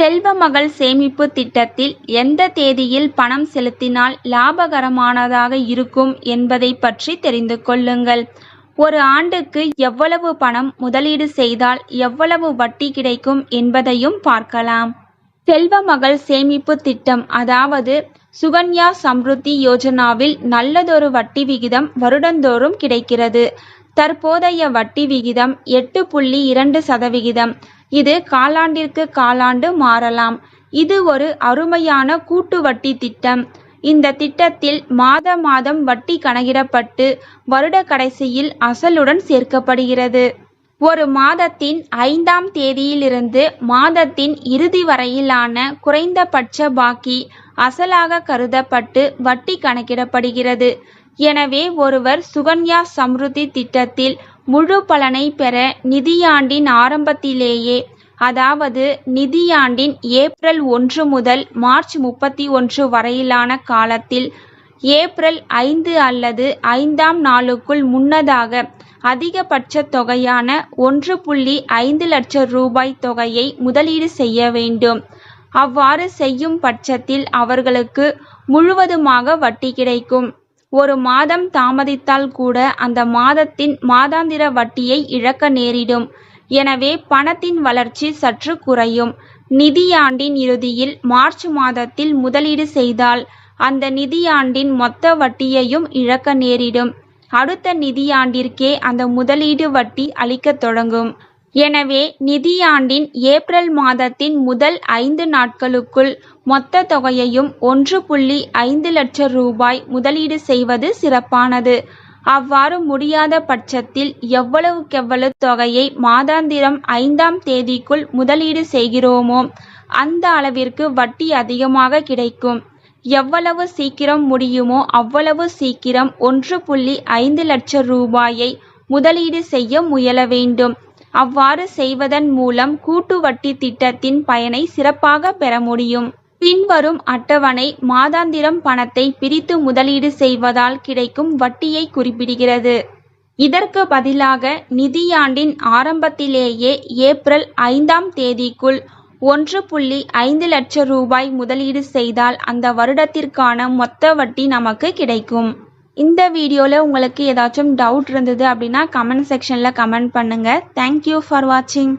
செல்வ மகள் சேமிப்பு திட்டத்தில் எந்த தேதியில் பணம் செலுத்தினால் லாபகரமானதாக இருக்கும் என்பதை பற்றி தெரிந்து கொள்ளுங்கள். ஒரு ஆண்டுக்கு எவ்வளவு பணம் முதலீடு செய்தால் எவ்வளவு வட்டி கிடைக்கும் என்பதையும் பார்க்கலாம். செல்வ மகள் சேமிப்பு திட்டம் அதாவது சுகன்யா சம்ருத்தி யோஜனாவில் நல்லதொரு வட்டி விகிதம் வருடந்தோறும் கிடைக்கிறது. தற்போதைய வட்டி விகிதம் எட்டு புள்ளி இரண்டு சதவிகிதம். இது காலாண்டிற்கு காலாண்டு மாறலாம். இது ஒரு அருமையான கூட்டு வட்டி திட்டம். இந்த திட்டத்தில் மாத மாதம் வட்டி கணக்கிடப்பட்டு வருட கடைசியில் அசலுடன் சேர்க்கப்படுகிறது. ஒரு மாதத்தின் ஐந்தாம் தேதியிலிருந்து மாதத்தின் இறுதி வரையிலான குறைந்தபட்ச பாக்கி அசலாக கருதப்பட்டு வட்டி கணக்கிடப்படுகிறது. எனவே ஒருவர் சுகன்யா சம்ருதி திட்டத்தில் முழு பலனை பெற நிதியாண்டின் ஆரம்பத்திலேயே அதாவது நிதியாண்டின் ஏப்ரல் ஒன்று முதல் மார்ச் முப்பத்தி ஒன்று வரையிலான காலத்தில் ஏப்ரல் ஐந்து அல்லது ஐந்தாம் நாளுக்குள் முன்னதாக அதிகபட்ச தொகையான ஒன்று புள்ளி ஐந்து லட்சம் ரூபாய் தொகையை முதலீடு செய்ய வேண்டும். அவ்வாறு செய்யும் பட்சத்தில் அவர்களுக்கு முழுவதுமாக வட்டி கிடைக்கும். ஒரு மாதம் தாமதித்தால் கூட அந்த மாதத்தின் மாதாந்திர வட்டியை இழக்க நேரிடும். எனவே பணத்தின் வளர்ச்சி சற்று குறையும். நிதியாண்டின் இறுதியில் மார்ச் மாதத்தில் முதலீடு செய்தால் அந்த நிதியாண்டின் மொத்த வட்டியையும் இழக்க நேரிடும். அடுத்த நிதியாண்டிற்கே அந்த முதலீடு வட்டி அளிக்கத் தொடங்கும். எனவே நிதியாண்டின் ஏப்ரல் மாதத்தின் முதல் ஐந்து நாட்களுக்குள் மொத்த தொகையையும் ஒன்று புள்ளி ஐந்து லட்சம் ரூபாய் முதலீடு செய்வது சிறப்பானது. அவ்வாறு முடியாத பட்சத்தில் எவ்வளவுக்கெவ்வளவு தொகையை மாதாந்திரம் ஐந்தாம் தேதிக்குள் முதலீடு செய்கிறோமோ அந்த அளவிற்கு வட்டி அதிகமாக கிடைக்கும். எவ்வளவு சீக்கிரம் முடியுமோ அவ்வளவு சீக்கிரம் ஒன்று புள்ளி ஐந்து லட்சம் ரூபாயை முதலீடு செய்ய முயல வேண்டும். அவ்வாறு செய்வதன் மூலம் கூட்டு வட்டி திட்டத்தின் பயனை சிறப்பாக பெற முடியும். பின்வரும் அட்டவணை மாதாந்திரம் பணத்தை பிரித்து முதலீடு செய்வதால் கிடைக்கும் வட்டியை குறிப்பிடுகிறது. இதற்கு பதிலாக நிதியாண்டின் ஆரம்பத்திலேயே ஏப்ரல் ஐந்தாம் தேதிக்குள் ஒன்று புள்ளி ஐந்து லட்சம் ரூபாய் முதலீடு செய்தால் அந்த வருடத்திற்கான மொத்த வட்டி நமக்கு கிடைக்கும். இந்த வீடியோவில் உங்களுக்கு ஏதாச்சும் டவுட் இருந்தது அப்படின்னா கமெண்ட் செக்ஷனில் கமெண்ட் பண்ணுங்கள் தேங்க்யூ ஃபார் வாட்சிங்